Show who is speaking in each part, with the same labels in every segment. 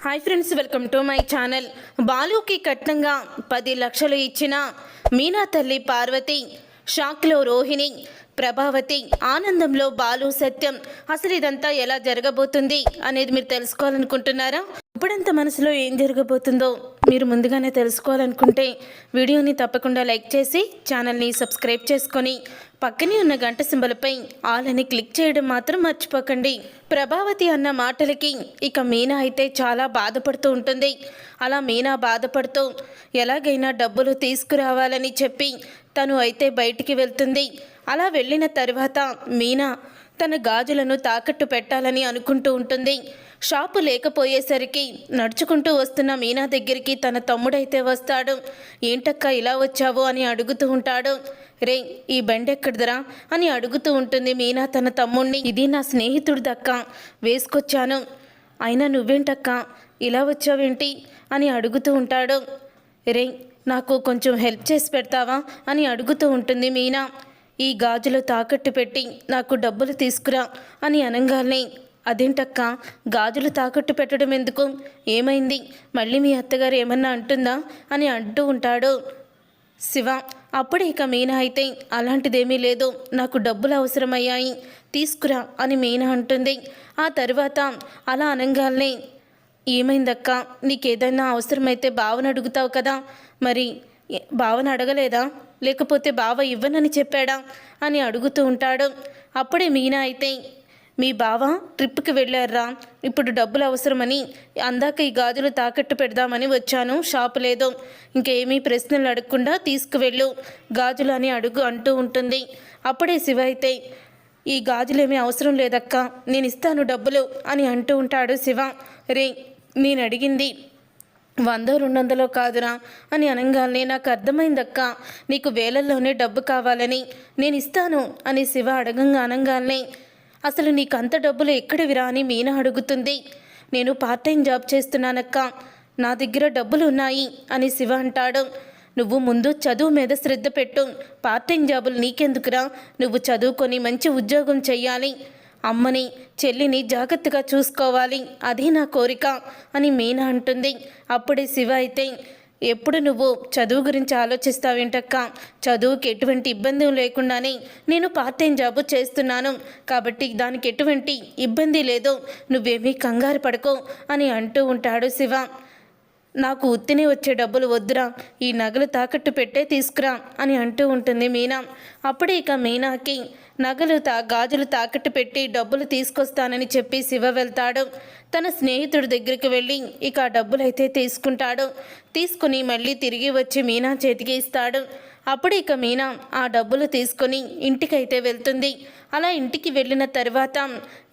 Speaker 1: Hi friends welcome to my channel బాలుకి కట్నంగా పది లక్షలు ఇచ్చిన మీనా తల్లి పార్వతి షాక్లో రోహిణి ప్రభావతి ఆనందంలో బాలు సత్యం. అసలు ఇదంతా ఎలా జరగబోతుంది అనేది మీరు తెలుసుకోవాలనుకుంటున్నారా? ఇప్పుడంత మనసులో ఏం జరగబోతుందో మీరు ముందుగానే తెలుసుకోవాలనుకుంటే వీడియోని తప్పకుండా లైక్ చేసి ఛానల్ని సబ్స్క్రైబ్ చేసుకొని పక్కనే ఉన్న గంట సింబలపై ఆల్ అని క్లిక్ చేయడం మాత్రం మర్చిపోకండి. ప్రభావతి అన్న మాటలకి ఇక మీనా అయితే చాలా బాధపడుతూ ఉంటుంది. అలా మీనా బాధపడుతూ ఎలాగైనా డబ్బులు తీసుకురావాలని చెప్పి తను అయితే బయటికి వెళ్తుంది. అలా వెళ్ళిన తర్వాత మీనా తన గాజులను తాకట్టు పెట్టాలని అనుకుంటూ ఉంటుంది. షాపు లేకపోయేసరికి నడుచుకుంటూ వస్తున్న మీనా దగ్గరికి తన తమ్ముడైతే వస్తాడు. ఏంటక్క ఇలా వచ్చావు? అని అడుగుతూ ఉంటాడు. రే ఈ బండి అని అడుగుతూ ఉంటుంది మీనా తన తమ్ముణ్ణి. ఇది నా స్నేహితుడు దక్క వేసుకొచ్చాను. అయినా నువ్వేంటక్క ఇలా వచ్చావేంటి? అని అడుగుతూ ఉంటాడు. రే నాకు కొంచెం హెల్ప్ చేసి పెడతావా? అని అడుగుతూ ఉంటుంది మీనా. ఈ గాజులు తాకట్టు పెట్టి నాకు డబ్బులు తీసుకురా అని అనగానే అదేంటక్క? గాజులు తాకట్టు పెట్టడం ఎందుకు? ఏమైంది? మళ్ళీ మీ అత్తగారు ఏమన్నా అంటుందా? అని అంటూ ఉంటాడు. శివ అప్పుడే ఇక మీనా అయితే అలాంటిదేమీ లేదు. నాకు డబ్బులు అవసరమయ్యాయి. తీసుకురా అని మీనా అంటుంది. ఆ తర్వాత అలా అనగానే ఏమైందక్క? నీకేదైనా అవసరమైతే బావని అడుగుతావు కదా. మరి బావని అడగలేదా? లేకపోతే బావ ఇవ్వనని చెప్పాడా? అని అడుగుతూ ఉంటాడు. అప్పుడే మీనా అయితే మీ బావ ట్రిప్కి వెళ్ళారా? ఇప్పుడు డబ్బులు అవసరమని అందాక ఈ గాజులు తాకట్టు పెడదామని వచ్చాను. షాపు లేదు. ఇంకేమీ ప్రశ్నలు అడగకుండా తీసుకువెళ్ళు. గాజులు అని అడుగు అంటూ ఉంటుంది. అప్పుడే శివ అయితే ఈ గాజులేమీ అవసరం లేదక్క. నేను ఇస్తాను డబ్బులు అని అంటూ ఉంటాడు శివ. రే నేను అడిగింది వంద రెండు వందలో కాదురా అని అనగానే నాకు అర్థమైందక్క నీకు వేలల్లోనే డబ్బు కావాలని నేను ఇస్తాను అని శివ అడగంగా అనగానే అసలు నీకు అంత డబ్బులు ఎక్కడివిరా అని మీనా అడుగుతుంది. నేను పార్ట్ టైం జాబ్ చేస్తున్నానక్క నా దగ్గర డబ్బులు ఉన్నాయి అని శివ అంటాడు. నువ్వు ముందు చదువు మీద శ్రద్ధ పెట్టు పార్ట్ టైం జాబులు నీకెందుకురా? నువ్వు చదువుకొని మంచి ఉద్యోగం చెయ్యాలి. అమ్మని చెల్లిని జాగ్రత్తగా చూసుకోవాలి. అదే నా కోరిక అని మీనా అంటుంది. అప్పుడే శివ అయితే ఎప్పుడు నువ్వు చదువు గురించి ఆలోచిస్తావేంటక్క? చదువుకి ఎటువంటి ఇబ్బంది లేకుండానే నేను పార్ట్ టైం జాబ్ చేస్తున్నాను. కాబట్టి దానికి ఎటువంటి ఇబ్బంది లేదు. నువ్వేమీ కంగారు పడుకో అని అంటూ ఉంటాడు శివ. నాకు ఉత్తినే వచ్చే డబ్బులు వద్దురా ఈ నగలు తాకట్టు పెట్టే తీసుకురా అని అంటూ ఉంటుంది మీనా. అప్పుడే ఇక మీనాకి నగలు తా గాజులు తాకట్టు పెట్టి డబ్బులు తీసుకొస్తానని చెప్పి శివ వెళ్తాడు. తన స్నేహితుడి దగ్గరికి వెళ్ళి ఇక డబ్బులైతే డబ్బులు అయితే తీసుకుంటాడు. తీసుకుని మళ్ళీ తిరిగి వచ్చి మీనా చేతికి ఇస్తాడు. అప్పుడు ఇక మీనా ఆ డబ్బులు తీసుకొని ఇంటికైతే వెళ్తుంది. అలా ఇంటికి వెళ్ళిన తర్వాత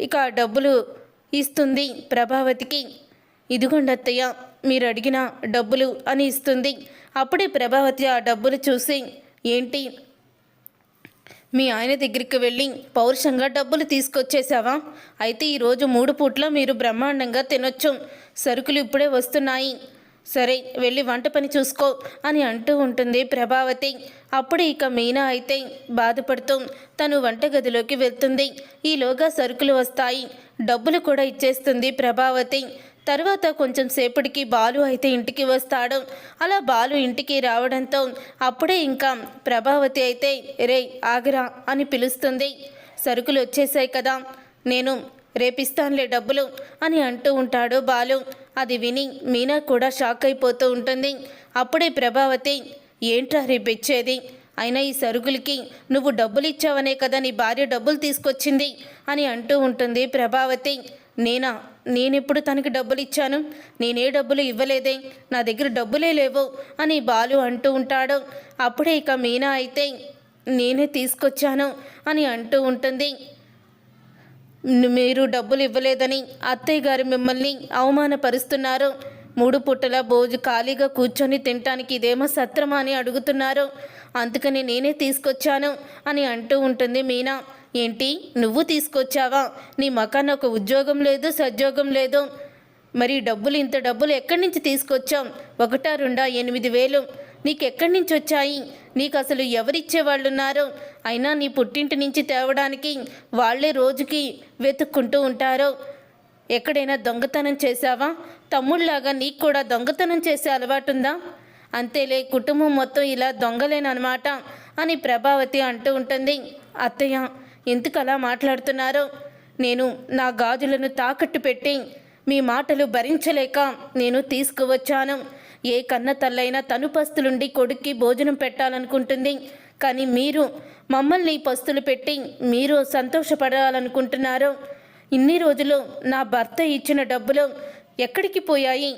Speaker 1: ఇక డబ్బులు ఇస్తుంది ప్రభావతికి. ఇదిగోండి అత్తయ్య మీరు అడిగిన డబ్బులు అని ఇస్తుంది. అప్పుడే ప్రభావతి ఆ డబ్బులు చూసి ఏంటి? మీ ఆయన దగ్గరికి వెళ్ళి పౌరుషంగా డబ్బులు తీసుకొచ్చేసావా అయితే ఈరోజు మూడు పూట్ల మీరు బ్రహ్మాండంగా తినొచ్చు. సరుకులు ఇప్పుడే వస్తున్నాయి. సరే వెళ్ళి వంట పని చూసుకో అని అంటూ ఉంటుంది ప్రభావతి. అప్పుడు ఇక మీనా అయితే బాధపడుతూ తను వంటగదిలోకి వెళ్తుంది. ఈలోగా సరుకులు వస్తాయి. డబ్బులు కూడా ఇచ్చేస్తుంది ప్రభావతి. తర్వాత కొంచెం సేపటికి బాలు అయితే ఇంటికి వస్తాడు. అలా బాలు ఇంటికి రావడంతో అప్పుడే ఇంకా ప్రభావతి అయితే రే ఆగరా అని పిలుస్తుంది. సరుకులు వచ్చేసాయి కదా నేను రేపిస్తానులే డబ్బులు అని అంటూ ఉంటాడు బాలు. అది విని మీనా కూడా షాక్ అయిపోతూ ఉంటుంది. అప్పుడే ప్రభావతి ఏంట్రా రేపిచ్చేది అయినా ఈ సరుకులకి నువ్వు డబ్బులు ఇచ్చావనే కదా నీ భార్య డబ్బులు తీసుకొచ్చింది అని అంటూ ఉంటుంది ప్రభావతి. నేనా? నేనెప్పుడు తనకి డబ్బులు ఇచ్చాను నేనే డబ్బులు ఇవ్వలేదే. నా దగ్గర డబ్బులే లేవు అని బాలు అంటూ ఉంటాడు. అప్పుడే ఇక మీనా అయితే నేనే తీసుకొచ్చాను అని అంటూ ఉంటుంది. మీరు డబ్బులు ఇవ్వలేదని అత్తయ్య గారు మిమ్మల్ని అవమానపరుస్తున్నారు. మూడు పుట్టల భోజు ఖాళీగా కూర్చొని తినటానికి ఇదేమో సత్రమా అని అడుగుతున్నారు. అందుకని నేనే తీసుకొచ్చాను అని అంటూ ఉంటుంది మీనా. ఏంటి? నువ్వు తీసుకొచ్చావా? నీ మకాన్ ఒక ఉద్యోగం లేదు సద్యోగం లేదు. మరి డబ్బులు ఇంత డబ్బులు ఎక్కడి నుంచి తీసుకొచ్చాం? ఒకటా రెండా ఎనిమిది వేలు. నీకు ఎక్కడి నుంచి వచ్చాయి? నీకు అసలు ఎవరిచ్చేవాళ్ళున్నారో అయినా నీ పుట్టింటి నుంచి తేవడానికి వాళ్ళే రోజుకి వెతుక్కుంటూ ఉంటారు. ఎక్కడైనా దొంగతనం చేశావా? తమ్ముళ్ళలాగా నీకు కూడా దొంగతనం చేసే అలవాటుందా? అంతేలే కుటుంబం మొత్తం ఇలా దొంగలేనమాట అని ప్రభావతి అంటూ ఉంటుంది. అత్తయ్య ఎందుకు అలా మాట్లాడుతున్నారో? నేను నా గాజులను తాకట్టు పెట్టి మీ మాటలు భరించలేక నేను తీసుకువచ్చాను. ఏ కన్న తల్లైనా తను పస్తులుండి కొడుక్కి భోజనం పెట్టాలనుకుంటుంది. కానీ మీరు మమ్మల్ని పస్తులు పెట్టి మీరు సంతోషపడాలనుకుంటున్నారు. ఇన్ని రోజులు నా భర్త ఇచ్చిన డబ్బులు ఎక్కడికి పోయాయి?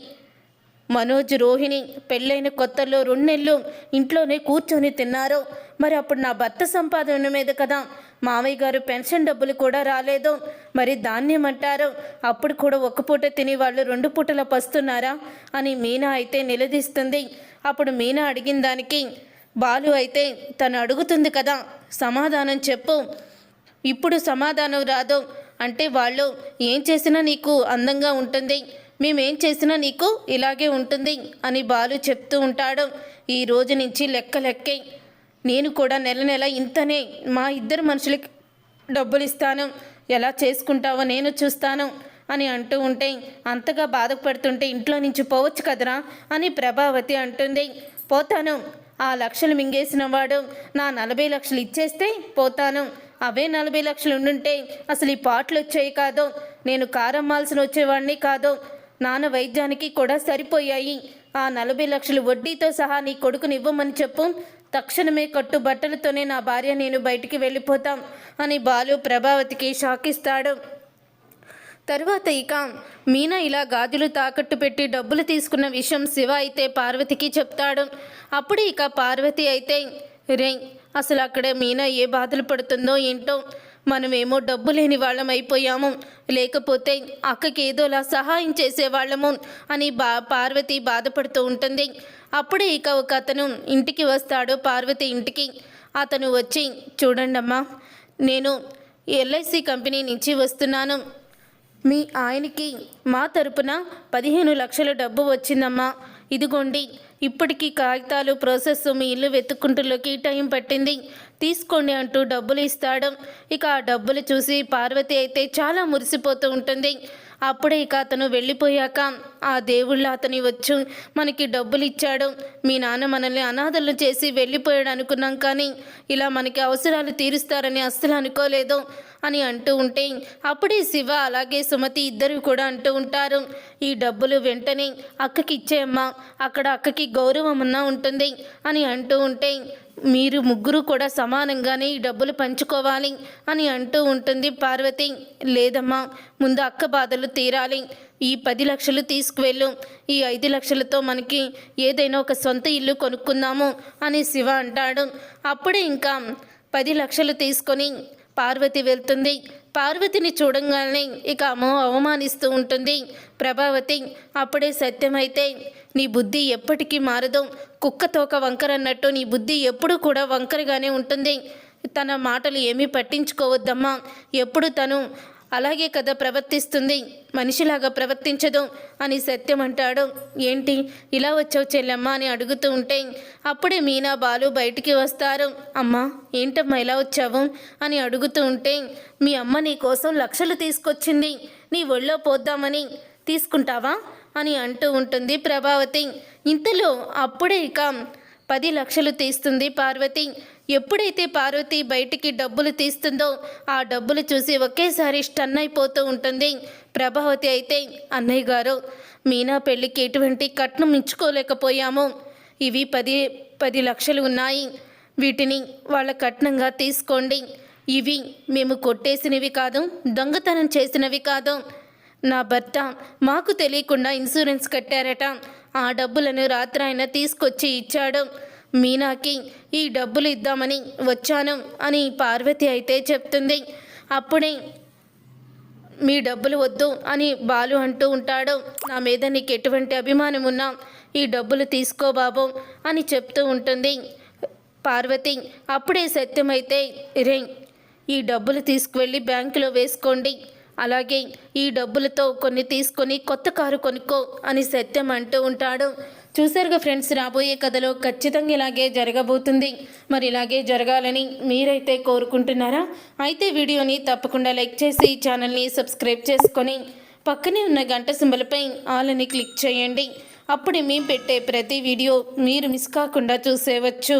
Speaker 1: మనోజ్ రోహిణి పెళ్ళైన కొత్తలో రెండు నెలలు ఇంట్లోనే కూర్చొని తిన్నారు. మరి అప్పుడు నా భర్త సంపాదన మీద కదా. మామయ్య గారు పెన్షన్ డబ్బులు కూడా రాలేదు. మరి ధాన్యమంటారు అప్పుడు కూడా ఒక్క పూట తిని వాళ్ళు రెండు పూటల పస్తున్నారా అని మీనా అయితే నిలదీస్తుంది. అప్పుడు మీనా అడిగిన దానికి బాలు అయితే తను అడుగుతుంది కదా సమాధానం చెప్పు. ఇప్పుడు సమాధానం రాదు. అంటే వాళ్ళు ఏం చేసినా నీకు అందంగా ఉంటుంది. మేమేం చేసినా నీకు ఇలాగే ఉంటుంది అని బాలు చెప్తూ ఉంటాడు. ఈ రోజు నుంచి లెక్క లెక్కే. నేను కూడా నెల నెల ఇంతనే మా ఇద్దరు మనుషులకి డబ్బులు ఇస్తాను. ఎలా చేసుకుంటావో నేను చూస్తాను అని అంటూ ఉంటే అంతగా బాధపడుతుంటే ఇంట్లో నుంచి పోవచ్చు కదరా అని ప్రభావతి అంటుంది. పోతాను. ఆ లక్షలు మింగేసిన వాడు నా నలభై లక్షలు ఇచ్చేస్తే పోతాను. అవే నలభై లక్షలు ఉండుంటే అసలు ఈ పాటలు వచ్చాయి కాదు. నేను కారమ్మాల్సిన వచ్చేవాడిని కాదు. నాన్న వైద్యానికి కూడా సరిపోయాయి. ఆ నలభై లక్షలు వడ్డీతో సహా నీ కొడుకునివ్వమని చెప్పు. తక్షణమే కట్టు బట్టలతోనే నా భార్య నేను బయటికి వెళ్ళిపోతాం అని బాలు ప్రభావతికి షాక్ ఇస్తాడు తరువాత ఇక మీనా ఇలా గాజులు తాకట్టు పెట్టి డబ్బులు తీసుకున్న విషయం శివ అయితే పార్వతికి చెప్తాడు. అప్పుడు ఇక పార్వతి అయితే రే అసలు అక్కడ మీనా ఏ బాధలు పడుతుందో ఏంటో మనమేమో డబ్బు లేని వాళ్ళం అయిపోయాము. లేకపోతే అక్కకి ఏదోలా సహాయం చేసేవాళ్ళము అని బా పార్వతి బాధపడుతూ ఉంటుంది. అప్పుడే ఇక ఒక అతను ఇంటికి వస్తాడు. పార్వతి ఇంటికి. అతను వచ్చి చూడండమ్మా నేను ఎల్ఐసి కంపెనీ నుంచి వస్తున్నాను. మీ ఆయనకి మా తరపున పదిహేను లక్షల డబ్బు వచ్చిందమ్మా. ఇదిగోండి ఇప్పటికీ కాగితాలు ప్రాసెస్ మీ ఇల్లు వెతుక్కుంటులోకి టైం పట్టింది. తీసుకోండి అంటూ డబ్బులు ఇస్తాడు. ఇక ఆ డబ్బులు చూసి పార్వతి అయితే చాలా మురిసిపోతూ ఉంటుంది. అప్పుడే ఇక అతను వెళ్ళిపోయాక ఆ దేవుళ్ళు అతని వచ్చు మనకి డబ్బులు ఇచ్చాడు. మీ నాన్న మనల్ని అనాథలు చేసి వెళ్ళిపోయాడు అనుకున్నాం కానీ ఇలా మనకి అవసరాలు తీరుస్తారని అస్సలు అనుకోలేదు అని అంటూ ఉంటే అప్పుడే శివ అలాగే సుమతి ఇద్దరు కూడా అంటూ ఉంటారు. ఈ డబ్బులు వెంటనే అక్కకి ఇచ్చేయమ్మా అక్కడ అక్కకి గౌరవం ఉన్నా ఉంటుంది అని అంటూ ఉంటే మీరు ముగ్గురు కూడా సమానంగానే ఈ డబ్బులు పంచుకోవాలి అని అంటూ ఉంటుంది పార్వతి. లేదమ్మా ముందు అక్క బాధలు తీరాలి. ఈ పది లక్షలు తీసుకువెళ్ళు. ఈ ఐదు లక్షలతో మనకి ఏదైనా ఒక సొంత ఇల్లు కొనుక్కుందాము అని శివ అంటాడు. అప్పుడే ఇంకా పది లక్షలు తీసుకొని పార్వతి వెళ్తుంది. పార్వతిని చూడంగానే ఇక అమ్మ అవమానిస్తూ ఉంటుంది. ప్రభావతి అప్పుడే సత్యమైతే నీ బుద్ధి ఎప్పటికీ మారదు. కుక్కతోక వంకరన్నట్టు నీ బుద్ధి ఎప్పుడు కూడా వంకరగానే ఉంటుంది. తన మాటలు ఏమీ పట్టించుకోవద్దమ్మా. ఎప్పుడు తను అలాగే కదా ప్రవర్తిస్తుంది. మనిషిలాగా ప్రవర్తించదు అని సత్యం అంటాడు. ఏంటి? ఇలా వచ్చావు చెల్లెమ్మ అని అడుగుతూ ఉంటే అప్పుడే మీనా బాలు బయటికి వస్తారు. అమ్మా ఏంటమ్మా ఇలా వచ్చావు? అని అడుగుతూ ఉంటే మీ అమ్మ నీ కోసం లక్షలు తీసుకొచ్చింది. నీ ఒళ్ళో పోద్దామని తీసుకుంటావా? అని అంటూ ఉంటుంది ప్రభావతి. ఇంతలో అప్పుడే ఇక పది లక్షలు తీస్తుంది పార్వతి. ఎప్పుడైతే పార్వతి బయటికి డబ్బులు తీస్తుందో ఆ డబ్బులు చూసి ఒకేసారి స్టన్ అయిపోతూ ఉంటుంది ప్రభావతి అయితే. అన్నయ్య గారు మీనా పెళ్ళికి ఎటువంటి కట్నం ఇచ్చుకోలేకపోయాము. ఇవి పది పది లక్షలు ఉన్నాయి. వీటిని వాళ్ళ కట్నంగా తీసుకోండి. ఇవి మేము కొట్టేసినవి కాదు దొంగతనం చేసినవి కాదు. నా భర్త మాకు తెలియకుండా ఇన్సూరెన్స్ కట్టారట. ఆ డబ్బులను రాత్రి ఆయన తీసుకొచ్చి ఇచ్చాడు. మీనాకి ఈ డబ్బులు ఇద్దామని వచ్చాను అని పార్వతి అయితే చెప్తుంది. అప్పుడే మీ డబ్బులు వద్దు అని బాలు అంటూ ఉంటాడు. నా మీద నీకు ఎటువంటి అభిమానం ఉన్నా ఈ డబ్బులు తీసుకో బాబు అని చెప్తూ ఉంటుంది. పార్వతి అప్పుడే సత్యమైతే రే ఈ డబ్బులు తీసుకువెళ్ళి బ్యాంకులో వేసుకోండి. అలాగే ఈ డబ్బులతో కొన్ని తీసుకొని కొత్త కారు కొనుక్కో అని సత్యం అంటూ ఉంటాడు. చూసారుగా ఫ్రెండ్స్ రాబోయే కథలో ఖచ్చితంగా ఇలాగే జరగబోతుంది. మరి ఇలాగే జరగాలని మీరైతే కోరుకుంటున్నారా? అయితే వీడియోని తప్పకుండా లైక్ చేసి ఛానల్ని సబ్స్క్రైబ్ చేసుకొని పక్కనే ఉన్న గంట సింబలపై ఆలని క్లిక్ చేయండి. అప్పుడు మేము పెట్టే ప్రతి వీడియో మీరు మిస్ కాకుండా చూసేవచ్చు.